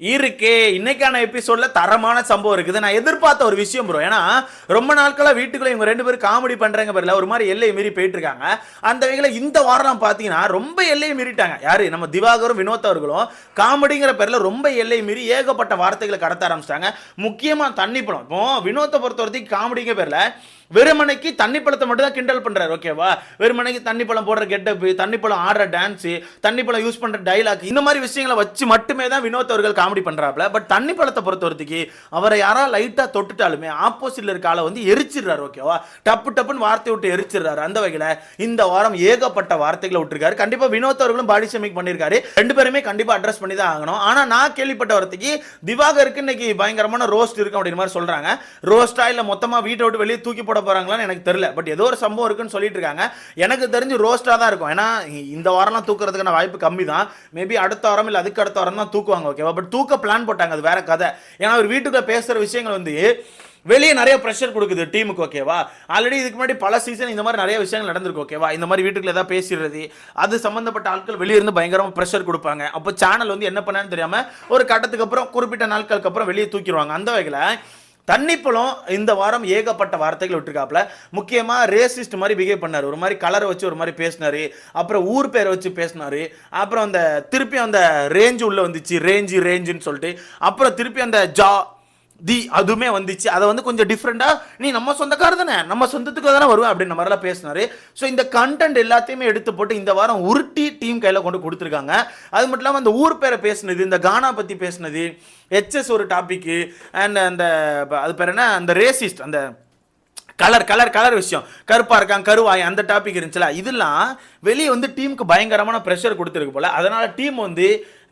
இருக்கே இன்னைக்கான எபிசோட்ல தரமான சம்பவம் இருக்குது. நான் எதிர்பார்த்த ஒரு விஷயம் ப்ரோ ஏன்னா ரொம்ப நாட்களாக வீட்டுக்குள்ள இவங்க ரெண்டு பேரும் காமெடி பண்றாங்க பேர்ல ஒரு மாதிரி எல்லையை மீறி போயிட்டு இருக்காங்க அந்த வகையில் இந்த வாரம் பார்த்தீங்கன்னா ரொம்ப எல்லையை மீறிட்டாங்க. யாரு? நம்ம திவாகரும் வினோத் அவர்களும் காமெடிங்கிற பேர்ல ரொம்ப எல்லையை மீறி ஏகப்பட்ட வார்த்தைகளை கடத்த ஆரம்பிச்சிட்டாங்க. முக்கியமாக தண்ணி பழம். இப்போ வினோத்தை பொறுத்த வரைக்கும் காமெடிங்கிற பேர்ல வெறுமனைக்கு தண்ணி பழத்தை மட்டும் தான் கிண்டல் பண்றாரு ஓகேவா வெறுமனைக்கு தண்ணி பழம் போடுற கெட்டப் தண்ணி பழம் ஆடுற டான்ஸ் தண்ணி பழம் யூஸ் பண்ற டைலாக் இந்த மாதிரி விஷயங்களை வச்சு மட்டுமே தான் வினோத் அவர்கள் காமெடி பண்ணுறாப்புல பட் தண்ணி பழத்தை பொறுத்த வரைக்கும் அவரை யாரா லைட்டா தொட்டுட்டாலுமே ஆப்போசிட்டில் இருக்க ஆளை வந்து எரிச்சிடுறாரு ஓகேவா டப்பு டப்புன்னு வார்த்தை விட்டு எரிச்சிடுறாரு. அந்த வகையில் இந்த வாரம் ஏகப்பட்ட வார்த்தைகளை விட்டுருக்காரு. கண்டிப்பா வினோத் அவர்களும் பாடி ஷேமிங் பண்ணியிருக்காரு. ரெண்டு பேருமே கண்டிப்பாக அட்ரஸ் பண்ணி தான் ஆகணும். ஆனால் நான் கேள்விப்பட்ட வரத்துக்கு திவாகருக்கு இன்னைக்கு பயங்கரமான ரோஸ்ட் இருக்கு அப்படின்ற மாதிரி சொல்றாங்க. ரோஸ்டா இல்லை மொத்தமாக வீட்டை விட்டு வெளியே தூக்கி போட போறாங்களான்னு எனக்கு தெரியல. பட் ஏதோ ஒரு சம்பவம் இருக்குன்னு சொல்லிட்டு இருக்காங்க. எனக்கு தெரிஞ்சு ரோஸ்ட்டாக தான் இருக்கும். ஏன்னா இந்த வாரம்லாம் தூக்குறதுக்கான வாய்ப்பு கம்மி தான் மேபி அடுத்த வாரம் இல்லை அதுக்கு அடுத்த வாரம் தான் தூக்குவாங்க ஓகேவா பட் தூக்க பிளான் போட்டாங்க அது வேற கதை. ஏன்னா அவர் வீட்டுக்குள்ள பேசுகிற விஷயங்கள் வந்து வெளியே நிறைய ப்ரெஷர் கொடுக்குது டீமுக்கு ஓகேவா ஆல்ரெடி இதுக்கு முன்னாடி பல சீசன் இந்த மாதிரி நிறைய விஷயங்கள் நடந்திருக்கு ஓகேவா இந்த மாதிரி வீட்டுக்குள்ள ஏதாவது பேசிடுறது அது சம்மந்தப்பட்ட ஆட்கள் வெளியே இருந்து ப்ரெஷர் கொடுப்பாங்க. அப்போ சேனல் வந்து என்ன பண்ணான்னு தெரியாமல் ஒரு கட்டத்துக்கு அப்புறம் குறிப்பிட்ட நாட்களுக்கு அப்புறம் வெளியே தூக்கிடுவாங்க. அந்த வகையில் தண்ணிப்பழம் இந்த வாரம் ஏகப்பட்ட வார்த்தைகள் விட்டுருக்காப்புல. முக்கியமாக ரேசிஸ்ட் மாதிரி பிஹேவ் பண்ணார். ஒரு மாதிரி கலரை வச்சு ஒரு மாதிரி பேசினாரு. அப்புறம் ஊர் பேரை வச்சு பேசினார். அப்புறம் அந்த திருப்பி அந்த ரேஞ்சு உள்ளே வந்துச்சு. ரேஞ்சு ரேஞ்சுன்னு சொல்லிட்டு. அப்புறம் திருப்பி அந்த ஜா தி அதுவுமே வந்துச்சு. அதை வந்து கொஞ்சம் டிஃப்ரெண்டாக நீ நம்ம சொந்தக்கார தானே நம்ம சொந்தத்துக்கு தானே வருவேன் அப்படின்னு மாதிரிலாம் பேசினாரு. ஸோ இந்த கண்டென்ட் எல்லாத்தையுமே எடுத்து போட்டு இந்த வாரம் உருட்டி டீம் கையில் கொண்டு கொடுத்துருக்காங்க. அது மட்டும் இல்லாமல் அந்த ஊர் பேரை பேசினது இந்த கானா பற்றி பேசினது ஹெச்எஸ் ஒரு டாப்பிக்கு அண்ட் அந்த அது பேர் என்ன? அந்த ரேசிஸ்ட் அந்த கலர் கலர் கலர் விஷயம். கருப்பாக இருக்கான் கருவாய் அந்த டாபிக் இருந்துச்சுல. இதெல்லாம் வெளியே வந்து டீமுக்கு பயங்கரமான ப்ரெஷர் கொடுத்துருக்கு போல. அதனால் டீம் வந்து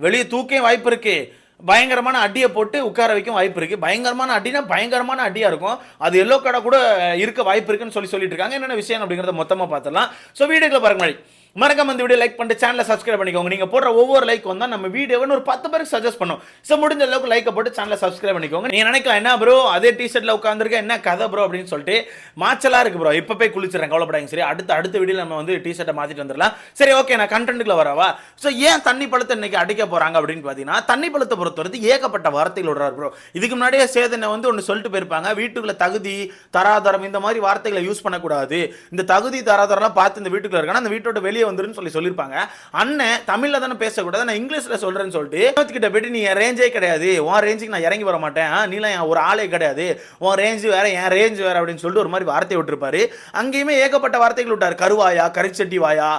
வெளியே தூக்கே வாய்ப்பு இருக்குது பயங்கரமான அடியை போட்டு உட்கார வைக்கும் வாய்ப்பு இருக்குது பயங்கரமான அடினா பயங்கரமான அடியாக இருக்கும். அது எல்லோ கடை கூட இருக்க வாய்ப்பு இருக்குன்னு சொல்லி சொல்லிட்டு இருக்காங்க. என்னென்ன விஷயம் அப்படிங்கிறத மொத்தமாக பார்த்துடலாம். ஸோ வீடியோக்குள்ள பாருங்க மறக்காம இந்த வீடியோ லைக் பண்ணிட்டு சேனலை சப்ஸ்கிரைப் பண்ணிக்கோங்க. நீங்கள் போடுற ஒவ்வொரு லைக் வந்தால் நம்ம வீடியோவை ஒரு பத்து பேருக்கு சஜஸ்ட் பண்ணும். ஸோ முடிஞ்ச அளவுக்கு லைக்கை போட்டு சேனலை சப்ஸ்கிரைப் பண்ணிக்கோங்க. நீங்க நினைக்கலாம் என்ன ப்ரோ அதே டிஷர்ட்ல உட்காந்துருக்க என்ன கதை ப்ரோ அப்படின்னு சொல்லிட்டு மாச்சலாக இருக்கு ப்ரோ இப்போ போய் குளிச்சிடறேன் கவலைப்படாங்க சரி அடுத்த அடுத்த வீடியோ நம்ம வந்து டிஷர்ட்டை மாற்றிட்டு வந்துடலாம். சரி ஓகே நான் கண்டென்ட்டுக்குள்ள வரவா? ஸோ ஏன் தண்ணி பழத்தை இன்னைக்கு அடிக்க போறாங்க அப்படின்னு பார்த்தீங்கன்னா தண்ணி பழத்தை பொறுத்தவரைக்கும் ஏகப்பட்ட வார்த்தைகள் விடுறாரு ப்ரோ இதுக்கு முன்னாடியே சேதனை வந்து ஒன்று சொல்லிட்டு போயிருப்பாங்க. வீட்டுக்குள்ள தகுதி தராதரம் இந்த மாதிரி வார்த்தைகளை யூஸ் பண்ணக்கூடாது. இந்த தகுதி தராதரம்லாம் பார்த்து இந்த வீட்டுக்குள்ள இருக்கானா அந்த வீட்டோட வெளியே வந்துருன்னு சொல்லி சொல்லியிருப்பாங்க அண்ணன் தமிழ்ல தானே பேசக்கூடாது நான் இங்கிலீஷ்ல சொல்றேன்னு சொல்லிட்டு வினோத் கிட்ட போயிட்டு நீ ரேஞ்சே கிடையாது. உன் ரேஞ்சுக்கு நான் இறங்கி வர மாட்டேன். நீலாம் என் ஒரு ஆளே கிடையாது. உன் ரேஞ்சு வேற என் ரேஞ்ச் வேற அப்படின்னு சொல்லிட்டு ஒரு மாதிரி வார்த்தை விட்டுருப்பாரு. அங்கேயுமே ஏகப்பட்ட வார்த்தைகள் விட்டார். கருவாயா கரிச்சட்டி வாயா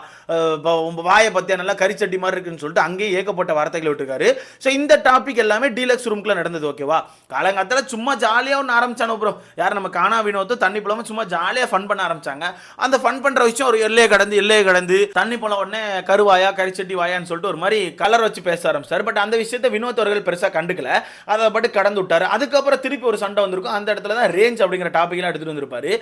உங்க வாயை பத்தியா நல்லா கரிச்சட்டி மாதிரி இருக்குன்னு சொல்லிட்டு அங்கேயும் ஏகப்பட்ட வார்த்தைகள் விட்டுருக்காரு. ஸோ இந்த டாபிக் எல்லாமே டீலக்ஸ் ரூம்குள்ள நடந்தது ஓகேவா காலங்காலத்தில் சும்மா ஜாலியாக ஒன்று ஆரம்பிச்சானோ ப்ரோ யார் நம்ம காணா வினோத்து தண்ணி பழமும் சும்மா ஜாலியாக ஃபன் பண்ண ஆரம்பிச்சாங்க. அந்த ஃபன் பண்ணுற விஷயம் ஒரு எல்லையை கடந்து எல்லையை கடந்து தண்ணி பழம் உடனே கருவாயா கரிச்சட்டி வாயான்னு சொல்லிட்டு ஒரு மாதிரி கலர் வச்சு பேச ஆரம்பிச்சார். பட் அந்த விஷயத்தை வினோத் அவர்கள் பெருசாக கண்டுக்கல. அதை பட்டு கடந்து விட்டார். அதுக்கப்புறம் திருப்பி ஒரு சண்டை வந்திருக்கும். அந்த இடத்துல தான் ரேஞ்ச் அப்படிங்கிற டாபிக்லாம் எடுத்துட்டு வந்திருப்பாரு.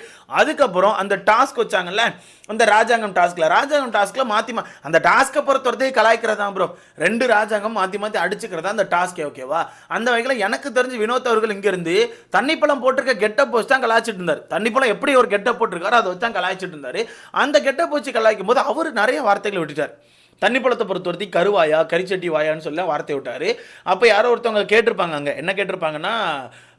அதுக்கப்புறம் அந்த டாஸ்க் வச்சாங்கல்ல அந்த ராஜாங்கம் டாஸ்க்ல ராஜாங்கம் டாஸ்க்ல மாற்றி மா அந்த டாஸ்க்கை பொறுத்தவரைக்கும் கலாய்க்கிறதா ப்ரோ ரெண்டு ராஜாங்கம் மாத்தி மாத்தி அடிச்சுக்கிறதா அந்த டாஸ்கே ஓகேவா அந்த வகையில் எனக்கு தெரிஞ்சு வினோத் அவர்கள் இங்க இருந்து தண்ணிப்பழம் போட்டிருக்க கெட்டப் வச்சு தான் கலாய்ச்சிட்டு இருந்தார். தண்ணிப்பழம் எப்படி ஒரு கெட்டப் போட்டிருக்காரோ அதை வச்சு தான் கலாய்ச்சிட்டு இருந்தார். அந்த கெட்டப் வச்சு கலாய்க்கும் போது அவர் நிறைய வார்த்தைகளை விட்டுட்டார். தண்ணி பழத்தை பொறுத்த வரைக்கும் கருவாயா கரிச்சட்டி வாயான்னு சொல்லி வார்த்தை விட்டார். அப்போ யாரோ ஒருத்தவங்க கேட்டிருப்பாங்க அங்கே. என்ன கேட்டிருப்பாங்கன்னா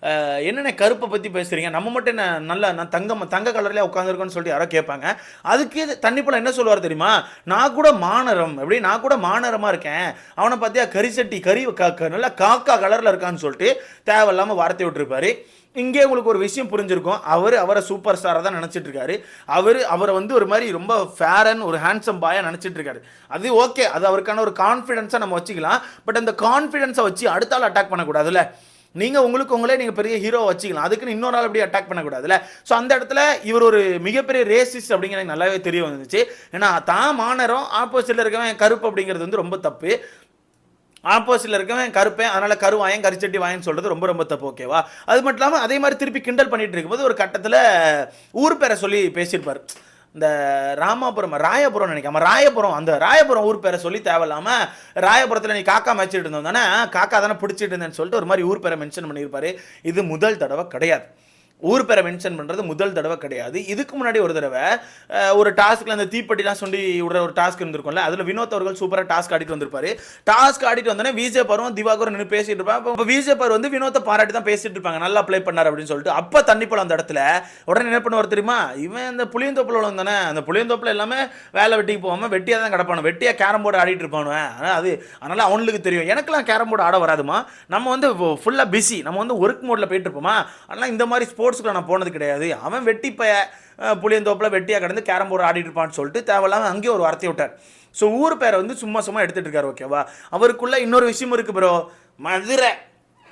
என்னென்ன கருப்பை பற்றி பேசுகிறீங்க நம்ம மட்டும் என்ன நல்ல நான் தங்கம் தங்க கலர்லேயே உட்காந்துருக்கோன்னு சொல்லிட்டு யாரோ கேட்பாங்க. அதுக்கு இது தண்ணி என்ன சொல்லுவார் தெரியுமா? நான் கூட மானரம் எப்படி? நான் கூட மானரமாக இருக்கேன். அவனை பார்த்தியா கரிசட்டி கறி கா க- நல்லா காக்கா கலரில் இருக்கான்னு சொல்லிட்டு தேவையில்லாமல் வார்த்தை விட்டுருப்பாரு. இங்கே உங்களுக்கு ஒரு விஷயம் புரிஞ்சிருக்கும். அவர் அவரை சூப்பர் ஸ்டாராக தான் நினச்சிட்டு இருக்காரு. அவர் அவரை வந்து ஒரு மாதிரி ரொம்ப ஃபேரன் ஒரு ஹேண்ட்ஸம் பாயாக நினச்சிட்டு இருக்காரு. அது ஓகே அது அவருக்கான ஒரு கான்ஃபிடென்ஸாக நம்ம வச்சுக்கலாம். பட் அந்த கான்ஃபிடென்ஸை வச்சு அடுத்தால் அட்டாக் பண்ணக்கூடாதுல்ல. நீங்கள் உங்களுக்கு உங்களே நீங்கள் பெரிய ஹீரோ வச்சுக்கலாம். அதுக்குன்னு இன்னொரு ஆள் அப்படி அட்டாக் பண்ணக்கூடாதுல்ல? ஸோ அந்த இடத்துல இவர் ஒரு மிகப்பெரிய ரேசிஸ்ட் அப்படிங்கிறது எனக்கு நல்லாவே தெரிய வந்துச்சு. ஏன்னா தான் மாநரம் ஆப்போசிட்டில் இருக்கவன் கருப்பு அப்படிங்கிறது வந்து ரொம்ப தப்பு. ஆப்போசிட்ல இருக்கவன் கருப்பேன் அதனால கருவாயன் கரிச்சட்டி வாயன்னு சொல்றது ரொம்ப ரொம்ப தப்பு ஓகேவா அது மட்டும் இல்லாமல் அதே மாதிரி திருப்பி கிண்டல் பண்ணிட்டு இருக்கும்போது ஒரு கட்டத்தில் ஊர் பேரை சொல்லி பேசியிருப்பார். இந்த ராமாபுரம் ராயபுரம் நினைக்காம ராயபுரம் அந்த ராயபுரம் ஊர் பேரை சொல்லி தேவையில்லாமல் ராயபுரத்தில் நீ காக்கா மேய்ச்சிட்டு இருந்தோம் தானே? காக்கா தானே பிடிச்சிட்டு இருந்தேன்னு சொல்லிட்டு ஒரு மாதிரி ஊர் பேரை மென்ஷன் பண்ணியிருப்பாரு. இது முதல் தடவை கிடையாது. ஊர் பேரை மென்ஷன் பண்ணுறது முதல் தடவை கிடையாது. இதுக்கு முன்னாடி ஒரு தடவை ஒரு டாஸ்க்கில் அந்த தீப்பெட்டிலாம் சொல்லி விடுற ஒரு டாஸ்க் இருந்திருக்கும்ல அதில் வினோத் அவர்கள் சூப்பராக டாஸ்க் ஆடிட்டு வந்திருப்பாரு. டாஸ்க் ஆடிட்டு வந்தோடனே விஜய் பருவம் திவாகர் நின்று பேசிட்டு இருப்பாங்க. இப்போ விஜய் பர் வந்து வினோத்தை பாராட்டி தான் பேசிட்டு இருப்பாங்க. நல்லா ப்ளே பண்ணார் அப்படின்னு சொல்லிட்டு. அப்போ தண்ணிப்பழம் அந்த இடத்துல உடனே என்ன பண்ணுவார் தெரியுமா? இவன் இந்த புளியந்தோப்பில் உள்ளவன் தானே. அந்த புளியந்தோப்பில் எல்லாமே வேலை வெட்டிக்கு போகாமல் வெட்டியாக தான் கிடப்பானு. வெட்டியாக கேரம் போர்டு ஆடிட்டு இருப்பானுவேன் ஆனால் அது அதனால் அவனுக்கு தெரியும். எனக்கெல்லாம் கேரம் போர்டு ஆட வராதுமா. நம்ம வந்து ஃபுல்லாக பிஸி நம்ம வந்து ஒர்க் மோடில் போயிட்டு இருப்போமா. அதனால் இந்த மாதிரி ஸ்போர்ட்ஸ்க்கு நான் போனது கிடையாது. அவன் வெட்டி பைய புளியந்தோப்பில் வெட்டியாக கிடந்து கேரம் போர்டு ஆடிட்டு இருப்பான்னு சொல்லிட்டு தேவையில்லாமல் அங்கேயும் ஒரு வார்த்தையை விட்டார். ஸோ ஊர் பேரை வந்து சும்மா சும்மா எடுத்துகிட்டு இருக்காரு ஓகேவா அவருக்குள்ள இன்னொரு விஷயம் இருக்குது ப்ரோ மதுரை.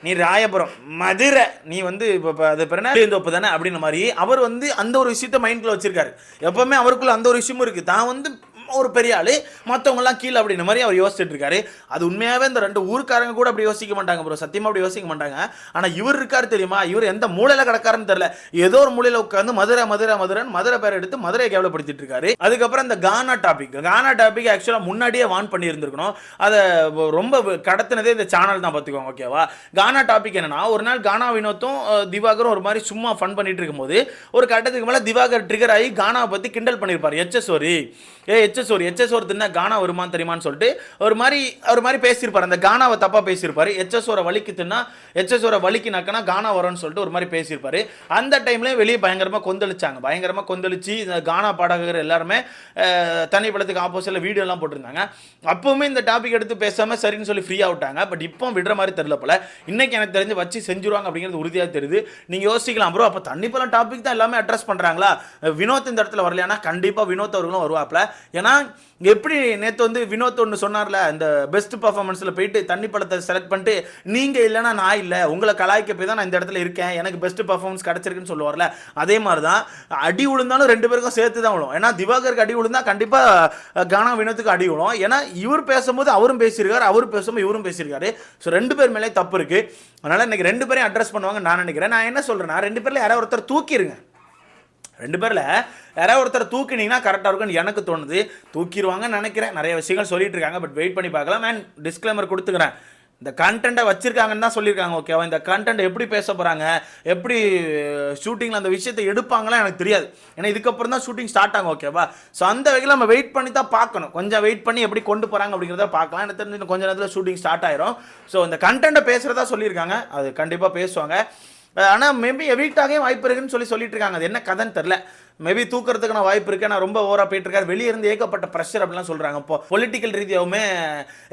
நீ ராயபுரம். மதுரை. நீ வந்து இப்போ அது பேர் புளியந்தோப்பு தானே? அப்படின்ற மாதிரி. அவர் வந்து அந்த ஒரு விஷயத்த மைண்டில் வச்சிருக்காரு. எப்பவுமே அவருக்குள்ள அந்த ஒரு விஷயமும் இருக்குது தான் வந்து ஒரு பெரிய ஆளு. மற்றவங்கலாம் கீழே அப்படின்ற மாதிரி அவர் யோசிச்சுட்டு இருக்காரு அது உண்மையாகவே இந்த ரெண்டு ஊருக்காரங்க கூட அப்படி யோசிக்க மாட்டாங்க ப்ரோ சத்தியமாக அப்படி யோசிக்க மாட்டாங்க. ஆனால் இவர் இருக்காரு தெரியுமா? இவர் எந்த மூலையில் கிடக்காருன்னு தெரியல. ஏதோ ஒரு மூலையில் உட்காந்து மதுரை மதுரை மதுரன் மதுரை பேரை எடுத்து மதுரையை கேவலப்படுத்திட்டு இருக்காரு அதுக்கப்புறம் இந்த கானா டாபிக் கானா டாபிக் ஆக்சுவலாக முன்னாடியே வான் பண்ணியிருந்துருக்கணும். அதை ரொம்ப கடத்தினதே இந்த சேனல் தான் பார்த்துக்கோங்க ஓகேவா கானா டாபிக் என்னன்னா ஒரு நாள் கானா வினோத்தும் திவாகரும் ஒரு மாதிரி சும்மா ஃபன் பண்ணிட்டு இருக்கும்போது ஒரு கட்டத்துக்கு மேலே திவாகர் ட்ரிகர் ஆகி கானாவை பற்றி கிண்டல் பண்ணியிருப்பார். எச்எஸ் ஒரு ஏ எச் ஒரு எச்எஸ் ஒரு தின்னா கானா வருமான்னு தெரியுமான்னு சொல்லிட்டு ஒரு மாதிரி ஒரு மாதிரி பேசியிருப்பார். அந்த கானாவை தப்பாக பேசியிருப்பாரு. எச்எஸ் வலிக்கு தின்னா எச்எஸ் ஒரு வலிக்கு நக்கனா கானா வரும்னு சொல்லிட்டு ஒரு மாதிரி பேசியிருப்பாரு. அந்த டைம்லேயும் வெளியே பயங்கரமாக கொந்தளிச்சாங்க. பயங்கரமாக கொந்தளிச்சு இந்த கானா பாடகர் எல்லாருமே தனி படத்துக்கு ஆப்போசிட்டில் வீடியோலாம் போட்டிருந்தாங்க. அப்போவுமே இந்த டாபிக் எடுத்து பேசாம சரின்னு சொல்லி ஃப்ரீயாக விட்டாங்க. பட் இப்போ விடுற மாதிரி தெரியல போல. இன்னைக்கு எனக்கு தெரிஞ்சு வச்சு செஞ்சுருவாங்க அப்படிங்கிறது உறுதியாக தெரியுது. நீங்கள் யோசிக்கலாம் ப்ரோ அப்போ தண்ணிப்பழம் டாபிக் தான் எல்லாமே அட்ரஸ் பண்ணுறாங்களா வினோத் இந்த இடத்துல வரலையானா கண்டிப்பாக வினோத் அவர்களும் வருவாப்ல ஏன்னா எப்படி நேற்று வந்து வினோத் ஒன்று சொன்னார்ல இந்த பெஸ்ட் பர்ஃபார்மன்ஸில் போயிட்டு தண்ணி படத்தை செலக்ட் பண்ணிட்டு நீங்கள் இல்லைன்னா நான் இல்லை உங்களை கலாய்க்க போய் தான் நான் இந்த இடத்துல இருக்கேன் எனக்கு பெஸ்ட் பர்ஃபார்மன்ஸ் கிடச்சிருக்குன்னு சொல்லுவார்ல. அதே மாதிரி தான் அடி விழுந்தாலும் ரெண்டு பேருக்கும் சேர்த்து தான் விழும். ஏன்னா திவாகருக்கு அடி விழுந்தா கண்டிப்பாக கானா வினோத்துக்கு அடி விழும். ஏன்னா இவர் பேசும்போது அவரும் பேசியிருக்காரு அவர் பேசும்போது இவரும் பேசியிருக்காரு. ஸோ ரெண்டு பேர் மேலே தப்பு இருக்குது அதனால் இன்னைக்கு ரெண்டு பேரையும் அட்ரஸ் பண்ணுவாங்க நான் நினைக்கிறேன். நான் என்ன சொல்கிறேன்னா ரெண்டு பேரில் யாராவது ஒருத்தர் தூக்கிடுங்க ரெண்டு பேரில் யாராவது ஒருத்தர் தூக்கினீங்கன்னா கரெக்டாக இருக்கும்னு எனக்கு தோணுது. தூக்கிடுவாங்கன்னு நினைக்கிறேன். நிறைய விஷயங்கள் சொல்லிட்டு இருக்காங்க. பட் வெயிட் பண்ணி பார்க்கலாம். அண்ட் டிஸ்க்ளைமர் கொடுத்துக்கிறேன். இந்த கண்டென்ட்டை வச்சுருக்காங்கன்னு தான் சொல்லியிருக்காங்க ஓகேவா இந்த கண்டென்ட் எப்படி பேச போகிறாங்க எப்படி ஷூட்டிங்கில் அந்த விஷயத்தை எடுப்பாங்களா எனக்கு தெரியாது. ஏன்னா இதுக்கப்புறம் தான் ஷூட்டிங் ஸ்டார்ட் ஆகும் ஓகேவா ஸோ அந்த வகையில் நம்ம வெயிட் பண்ணி தான் பார்க்கணும். கொஞ்சம் வெயிட் பண்ணி எப்படி கொண்டு போகிறாங்க அப்படிங்கிறத பார்க்கலாம். எனக்கு தெரிஞ்சு கொஞ்சம் நேரத்தில் ஷூட்டிங் ஸ்டார்ட் ஆயிரும். ஸோ இந்த கண்டென்ட்டை பேசுகிறதா சொல்லியிருக்காங்க. அது கண்டிப்பாக பேசுவாங்க. ஆனால் மேபி எவிக்டாகவே வாய்ப்பு இருக்குன்னு சொல்லி சொல்லிட்டு இருக்காங்க. அது என்ன கதைன்னு தெரில மேபி தூக்கிறதுக்கான வாய்ப்பு இருக்கு. நான் ரொம்ப ஓவராக போயிட்டு இருக்காரு வெளியே இருந்து ஏகப்பட்ட ப்ரெஷர் அப்படிலாம் சொல்கிறாங்க இப்போ பொலிட்டிக்கல் ரீதியாகவுமே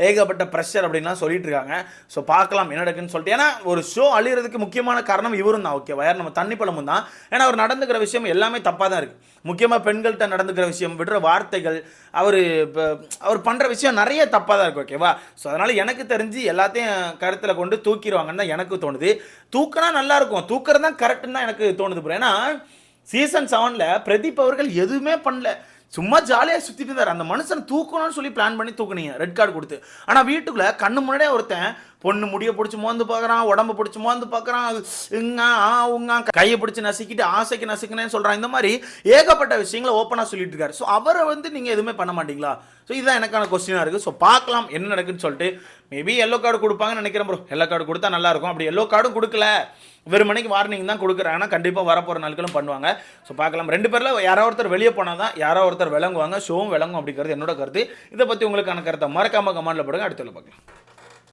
ஏகப்பட்ட ப்ரெஷர் அப்படின்லாம் சொல்லிட்டு இருக்காங்க. ஸோ பார்க்கலாம் என்ன நடக்குன்னு சொல்லிட்டு. ஏன்னா ஒரு ஷோ அழிகிறதுக்கு முக்கியமான காரணம் இவரும் தான். ஓகே வயர் நம்ம தண்ணி பழமும் தான். ஏன்னா அவர் நடந்துக்கிற விஷயம் எல்லாமே தப்பாக தான் இருக்குது முக்கியமாக பெண்கள்கிட்ட நடந்துக்கிற விஷயம் விடுற வார்த்தைகள் அவர் இப்போ அவர் பண்ணுற விஷயம் நிறைய தப்பாக தான் இருக்குது ஓகேவா ஸோ அதனால் எனக்கு தெரிஞ்சு எல்லாத்தையும் கருத்தில் கொண்டு தூக்கிடுவாங்கன்னு தான் எனக்கு தோணுது. தூக்கினா நல்லாயிருக்கும் தூக்கிறது தான் கரெக்டுன்னு தான் எனக்கு தோணுது bro. ஏன்னா சீசன் செவனில் பிரதீப் அவர்கள் எதுவுமே பண்ணல. சும்மா ஜாலியாக சுற்றிட்டு இருந்தார். அந்த மனுஷன் தூக்கணும்னு சொல்லி பிளான் பண்ணி தூக்குனீங்க. ரெட் கார்டு கொடுத்து. ஆனால் வீட்டுக்குள்ளே கண்ணு முன்னாடியே ஒருத்தன் பொண்ணு முடிய பிடிச்சி மோந்து பார்க்குறான் உடம்பு பிடிச்சி மோந்து பார்க்குறான் இங்க ஆ உங்க கையை பிடிச்சி நசுக்கிட்டு ஆசைக்கு நசுக்கினேன்னு சொல்கிறான் இந்த மாதிரி ஏகப்பட்ட விஷயங்களை ஓப்பனாக சொல்லிட்டு இருக்காரு. ஸோ அவரை வந்து நீங்கள் எதுவுமே பண்ண மாட்டீங்களா? ஸோ இதுதான் எனக்கான கொஸ்டினாக இருக்குது ஸோ பார்க்கலாம் என்ன நடக்குன்னு சொல்லிட்டு மேபி எல்லோ கார்டு கொடுப்பாங்கன்னு நினைக்கிறேன் ப்ரோ எல்லோ கார்டு கொடுத்தா நல்லா இருக்கும். அப்படி எல்லோ கார்டும் கொடுக்கல. வெறுமனைக்கு வார்னிங் தான் கொடுக்குறாங்கன்னா கண்டிப்பாக வரப்போகிற நாட்களும் பண்ணுவாங்க. ஸோ பார்க்கலாம். ரெண்டு பேரில் யாரோ ஒருத்தர் வெளியே போனால் தான் யாரோ ஒருத்தர் விளங்குவாங்க. ஷோவும் விளங்கும் அப்படிங்கிறது என்னோட கருத்து. இதை பற்றி உங்களுக்கான கருத்தை மறக்காம கமெண்டில் போடுங்க. அடுத்த பார்க்கலாம்.